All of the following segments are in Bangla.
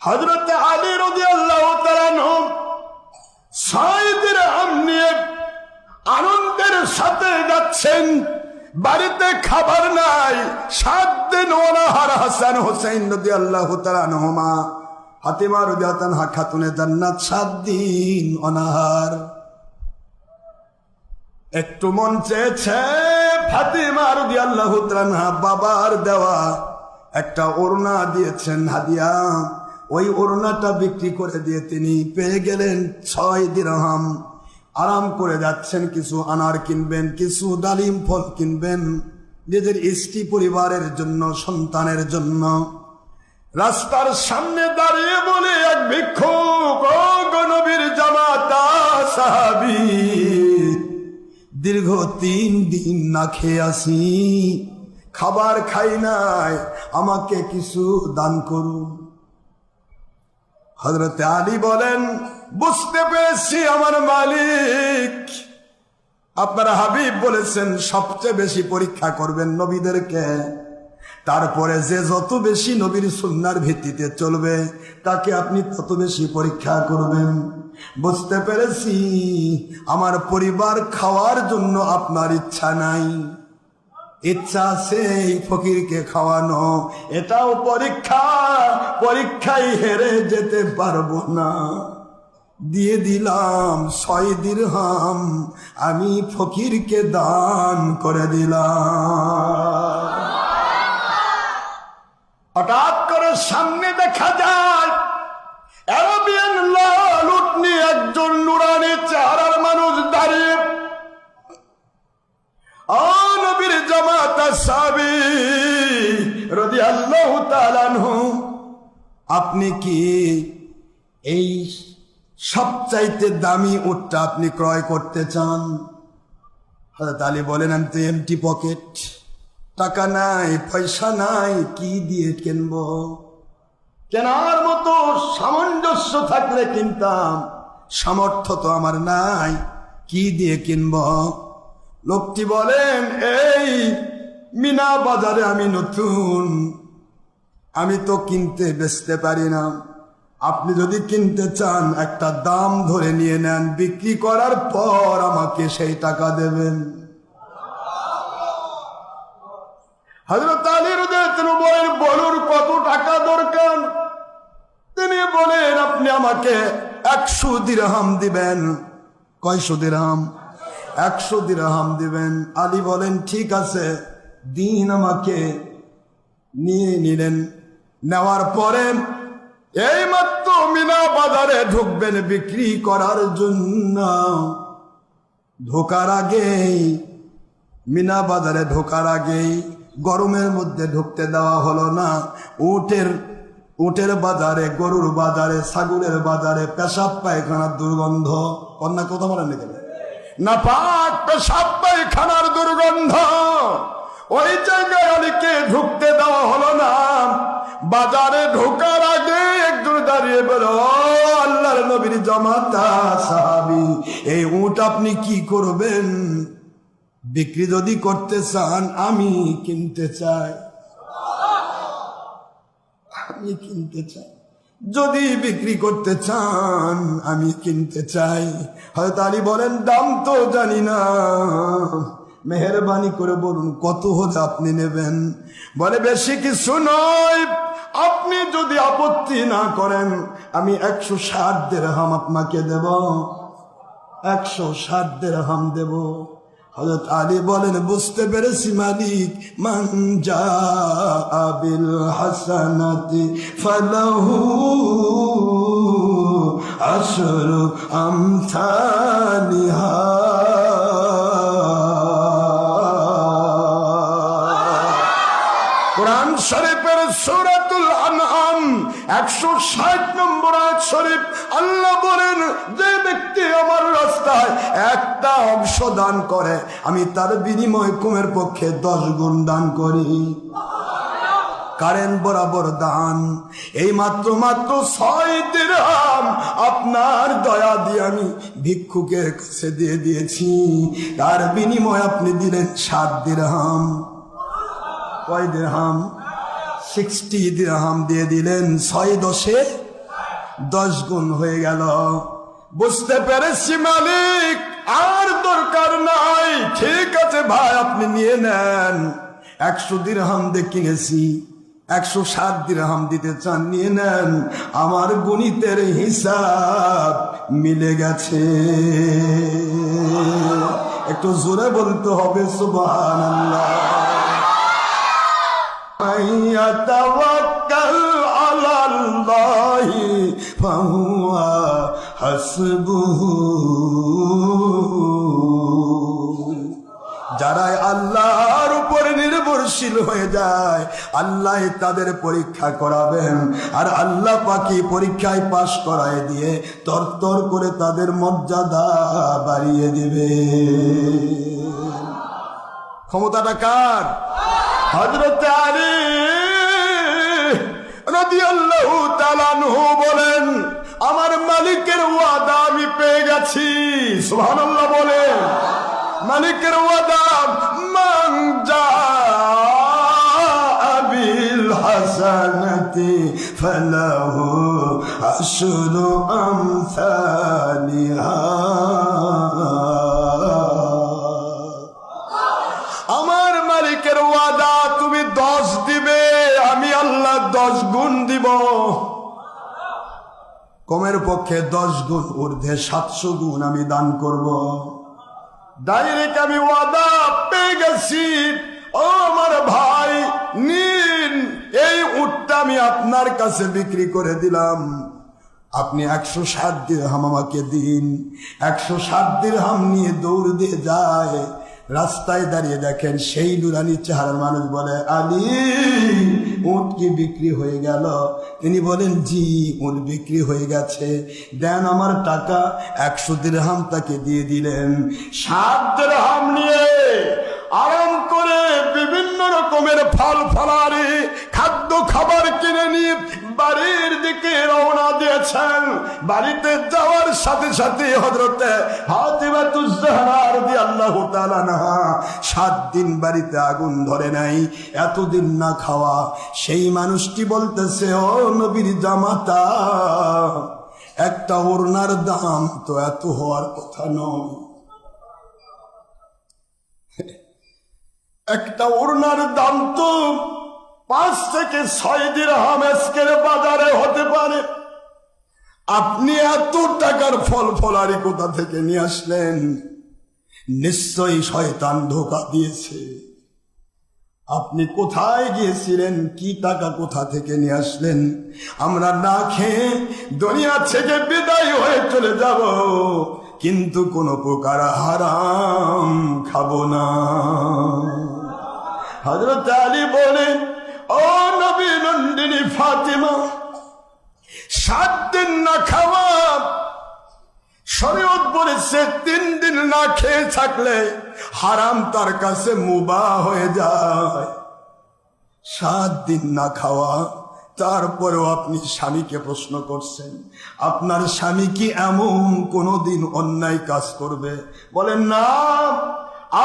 হজরত আলী রদি আল্লাহ সাইদের আনন্দের সাথে যাচ্ছেন। বাড়িতে খাবার নাই। সাত দিন ওনাহার হাসান হোসেন রদি আল্লাহ তালানহমা হাতিমা রদি হা খাতুনে জান্নাত সাত দিন অনাহার। একটু মন চেয়েছে ফাতিমা রদি আল্লাহ বাবার দেওয়া। একটা ওড়না দিয়েছেন হাদিয়া। ওই ওড়নাটা বিক্রি করে দিয়ে তিনি পেয়ে গেলেন ছয় দিরহাম। আরাম করে যাচ্ছেন, কিছু আনার কিনবেন, কিছু ডালিম ফল কিনবেন, নিজের স্ত্রী পরিবারের জন্য, সন্তানের জন্য। রাস্তার সামনে দাঁড়িয়ে বলে এক ভিক্ষুক গণবীর জামাতা, সাহাবি, দীর্ঘ তিন দিন না খেয়ে আসি। খাবার খাই নাই, আমাকে কিছু দান করুন। হজরতে আলী বলেন, বুঝতে পেরেছি আমার মালিক। আপনারা হাবিব বলেছেন, সবচেয়ে বেশি পরীক্ষা করবেন নবীদেরকে। তারপরে যে যত বেশি নবীর সুন্নার ভিত্তিতে চলবে, তাকে আপনি তত বেশি পরীক্ষা করবেন। বুঝতে পেরেছি, আমার পরিবার খাওয়ার জন্য আপনার ইচ্ছা নাই। ইচ্ছা এই ফকিরকে খাওয়ানো। এটাও পরীক্ষা পরীক্ষায় হেরে যেতে পারব না। দিয়ে দিলাম ছয় দিরহাম, আমি ফকিরকে দান করে দিলাম। হঠাৎ করে সামনে দেখা যায়, অ্যারাবিয়ান লাল উটনি একজন নুরানি চেহারার মানুষ দাঁড়িয়ে ও নবীর জামাতা আপনি কি এই সবচাইতে দামি উটটা আপনি ক্রয় করতে চান? হজরত আলী বলেন, আমি তো এমটি পকেট টাকা নাই, পয়সা নাই, কি দিয়ে কিনবো? কেনার মতো সামঞ্জস্য থাকলে কিনতাম? সামর্থ্য তো আমার নাই, কি দিয়ে কিনব? লোকটি বলেন, এই মিনা বাজারে আমি নতুন। আমি তো কিনতে বেচতে পারি না। আপনি যদি কিনতে চান, একটা দাম ধরে নিয়ে নেন। বিক্রি করার পর আমাকে সেই টাকা দেবেন। হজরত আলী রুদের বলেন, বলুন কত টাকা দরকার? তিনি বলেন, আপনি আমাকে একশো দিরহাম দিবেন। কয়শো দিরহাম? একশো দিরহাম দিবেন। আলী বলেন, ঠিক আছে। দিন আমাকে নিয়ে নিলেন। নেওয়ার পরে এই মাত্র মিনা বাজারে ঢুকবেন বিক্রি করার জন্য। ঢোকার আগেই, মিনা বাজারে ঢোকার আগেই গরমের মধ্যে ঢুকতে দেওয়া হলো না। উটের উটের বাজারে, গরুর বাজারে, ছাগলের বাজারে পেশাব পায়খানার দুর্গন্ধ। কন্যা কথা বলেন না, পাক পেশাব পায়খানার দুর্গন্ধ। ওই জায়গায় অনেকে ঢুকতে দেওয়া হলো না। বাজারে ঢোকার আগে একজন দাঁড়িয়ে বেরো আল্লাহর নবীর জামাতা, সাহাবি, এই উট আপনি কি করবেন? বিক্রি যদি করতে চান, আমি কিনতে চাই। আমি কিনতে চাই। যদি বিক্রি করতে চান, আমি কিনতে চাই। হয়তো আলী বলেন, দাম তো জানি না। মেহরবানি করে বলুন, কত হলে আপনি নেবেন? বলে, বেশি কিছু নয়। আপনি যদি আপত্তি না করেন, আমি একশো ষাট দেড়হাম আপনাকে দেব। একশো ষাট দেড়হাম দেব। হজরত আলী বলেন, বুঝতে পেরেছি, মালিক। মানজা আবিল হাসানাতি ফালাহু আশরু আমথালিহা আনআম 160 নম্বর আয়াত শরীফ আল্লাহ বলেন, যে ব্যক্তি আমার রাস্তায় একটা অংশ দান করে, আমি তার বিনিময় কুমের পক্ষে দশ গুণ দান করি। কারেন্ট বরাবর দান। এই মাত্র মাত্র ছয় দিরহাম আপনার দয়া দিয়ে আমি ভিক্ষুকের কাছে দিয়ে দিয়েছি। তার বিনিময় আপনি দিলেন সাত দিরহাম কয় দিরহাম সিক্সটি দিরহাম দিয়ে দিলেন, ছয় দশে দশ গুণ হয়ে গেল। বুঝতে পেরেছি, মালিক, আর দরকার নাই। ঠিক আছে ভাই, আপনি নিয়ে নেন। একশো দিরহাম দিয়ে কিনেছি, একশো সাত দিরহাম দিতে চান, নিয়ে নেন। আমার গণিতের হিসাব মিলে গেছে। একটু জোরে বলতে হবে সুবহান من যারাই আল্লাহর উপরে নির্ভরশীল হয়ে যায়, আল্লাহ তাদের পরীক্ষা করাবেন। আর আল্লাহ পাখি পরীক্ষায় পাশ করায় দিয়ে তরতর করে তাদের মর্যাদা বাড়িয়ে দিবে। ক্ষমতাটা কার? হজরত আলী রাদিয়াল্লাহু বলেন, আমার মালিকের ওয়াদা আমি পেয়ে গেছি। সুবহানাল্লাহ বলেন, মালিকের ওয়াদা, মান বিল হাসানাতি ফালাহু আশরু আমসালিহা। পক্ষে দশ গুণ ঊর্ধ্বে সাতশো গুণ আমি দান করব। ডাইরেক্ট আমি ওয়াদা পেয়ে গেছি। ও আমার ভাই, নিন, এই উটটা আমি আপনার কাছে বিক্রি করে দিলাম। আপনি একশো ষাট দিরহাম আমাকে দিন, একশো ষাট দিরহাম নিয়ে দৌড় দিয়ে যায়। রাস্তায় দাঁড়িয়ে দেখেন সেই নুরানি চেহারার মানুষ বলে, আলী, উট কি বিক্রি হয়ে গেল? তিনি বলেন, জি, উট বিক্রি হয়ে গেছে। দেন আমার টাকা একশো দিরহাম তাকে দিয়ে দিলেন। সাত দিরহাম নিয়ে আরাম করে বিভিন্ন রকমের ফল ফলারি খাদ্য খাবার কিনে নিয়ে বাড়ির দিকে রওনা দিয়েছেন। বাড়িতে যাওয়ার সাথে সাথে হজরতে সাত দিন বাড়িতে আগুন ধরে নাই। এতদিন না খাওয়া। সেই মানুষটি বলতেছে, ও নবীর জামাতা, একটা ওড়নার দাম তো এত হওয়ার কথা নয়। একটা ওড়নার দাম তো পাঁচ থেকে ছয় দিন বাজারে হতে পারে। আপনি এত টাকার ফল ফলারি কোথা থেকে নিয়ে আসলেন? নিশ্চয়ই শয়তান ধোকা দিয়েছে। আপনি কোথায় গিয়েছিলেন? কি টাকা কোথা থেকে নিয়ে আসলেন? আমরা না খেয়ে দুনিয়া থেকে বিদায় হয়ে চলে যাব। কিন্তু কোনো প্রকার হারাম খাব না। হজরত আলী বলেন ও নবী নন্দিনী ফাতিমা, সাত দিন না খাওয়া, শরীয়ত বলেছে তিন দিন না খেয়ে থাকলে হারাম তার কাছে মুবা হয়ে যায়। সাত দিন না খাওয়া, তারপরেও আপনি স্বামীকে প্রশ্ন করছেন, আপনার স্বামী কি এমন কোনোদিন অন্যায় কাজ করবে? বলেন না,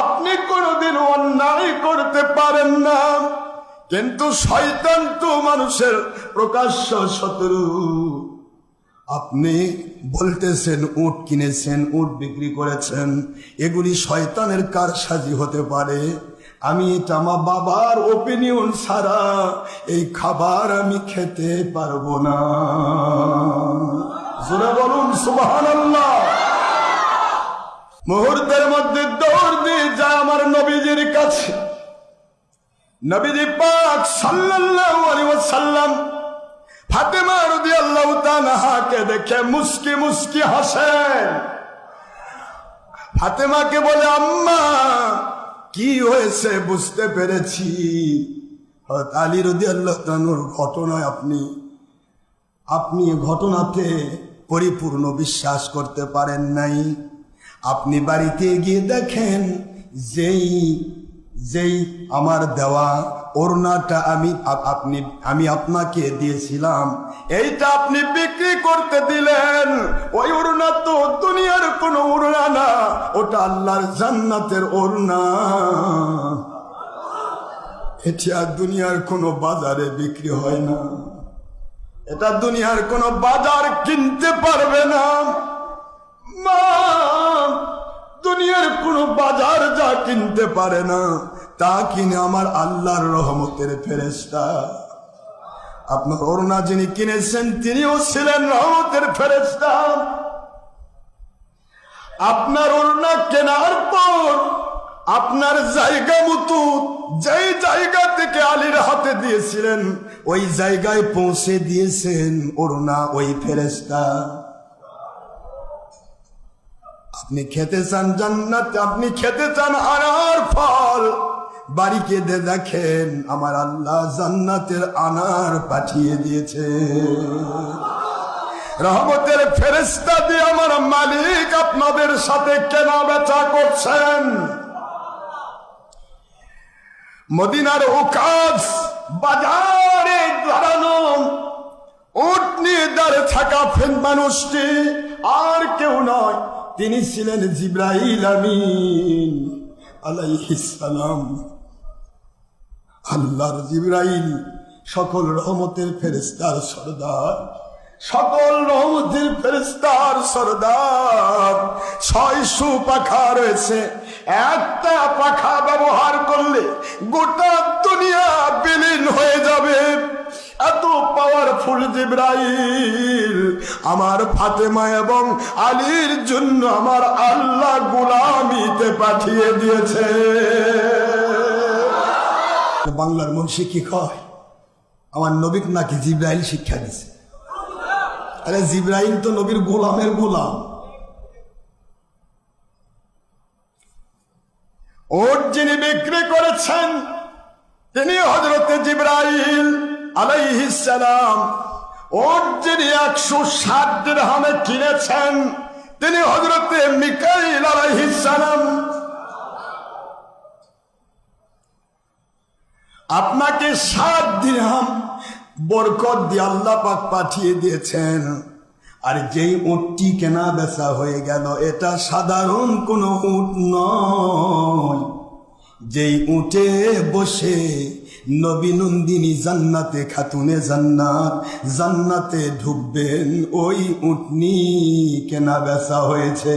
আপনি কোনোদিন অন্যায় করতে পারেন না। কিন্তু শয়তান তো মানুষের প্রকাশ্য শত্রু। আপনি বলতেছেন, উট কিনেছেন, উট বিক্রি করেছেন, এগুলি শয়তানের কার সাজি হতে পারে। আমি এটা আমার বাবার ওপিনিয়ন ছাড়া এই খাবার আমি খেতে পারব না। জোরে বলুন সুবাহান মুহূর্তের মধ্যে দৌড় দিয়ে যায় আমার নবীজির কাছে। নবীজি পাক সাল্লাল্লাহু দেখে মুস্কি মুস্কি হাসেন। ফাতেমাকে বলে, আম্মা, কি হয়েছে বুঝতে পেরেছি। আলী রাদিয়াল্লাহু ঘটনায় আপনি আপনি ঘটনাতে পরিপূর্ণ বিশ্বাস করতে পারেন নাই। আপনি বাড়িতে গিয়ে দেখেন, যেই যেই আমার দেওয়া ওড়নাটা আমি আপনি, আমি আপনাকে দিয়েছিলাম, এইটা আপনি বিক্রি করতে দিলেন। ওই ওড়না তো দুনিয়ার কোনো ওড়না না, ওটা আল্লাহর জান্নাতের ওড়না। এটি আর দুনিয়ার কোনো বাজারে বিক্রি হয় না। এটা দুনিয়ার কোনো বাজার কিনতে পারবে না। মা! দুনিয়ার কোনো বাজার যা কিনতে পারে না, তা কিনে আমার আল্লাহর রহমতের ফেরেস্তা আপনার অরুণা যিনি কিনেছেন, তিনিও ছিলেন রহমতের ফেরেস্তা আপনার অরুণা কেনার পর, আপনার জায়গা মতো, যেই জায়গা থেকে আলীর হাতে দিয়েছিলেন, ওই জায়গায় পৌঁছে দিয়েছেন অরুণা ওই ফেরেস্তা আপনি খেতে চান জান্নাত, আপনি খেতে চান আনার ফল। বাড়িকে দে দেখেন আমার আল্লাহ জান্নাতের আনার পাঠিয়ে দিয়েছে। রহমতের ফেরেস্তা দিয়ে আমার মালিক আপনাদের সাথে কেনা বেচা করছেন। মদিনার উকাজ বাজারে দাঁড়ানো। উট নিয়ে থাকা ফেন মানুষটি আর কেউ নয়, তিনি ছিলেন আমিন আলাইহিস সালাম। আল্লাহর জিব্রাইল সকল রহমতের ফেরেস্তার সর্দার, সকল রহমতের ফেরেস্তার সর্দার। ছয়শো পাখা রয়েছে, একটা পাখা ব্যবহার করলে গোটা দুনিয়া এত জিব্রাইল, আমার ফাতেমা এবং আলীর জন্য আমার আল্লাহ গোলামিতে পাঠিয়ে দিয়েছে। বাংলার মুন্সি কি কয়? আমার নবীক নাকি জিব্রাইল শিক্ষা দিছে। আরে জিব্রাইল তো নবীর গোলামের গোলাম। ওট যিনি বিক্রি করেছেন, তিনি হজরতে জিব্রাইল। আলাইহিসালাম ওট যিনি একশো ষাট দিরহামে কিনেছেন, তিনি হজরতে মিকাইল আলাইহিসালাম আপনাকে সাত দিরহাম বরকত দিয়ে আল্লাহ পাক পাঠিয়ে দিয়েছেন। আর যেই উটটি কেনা বেচা হয়ে গেল, এটা সাধারণ কোনো উট নয়। যেই উঠে বসে নবী নন্দিনী জান্নাতে খাতুনে জান্নাত জান্নাতে ঢুকবেন ওই উটনি কেনা বেচা হয়েছে।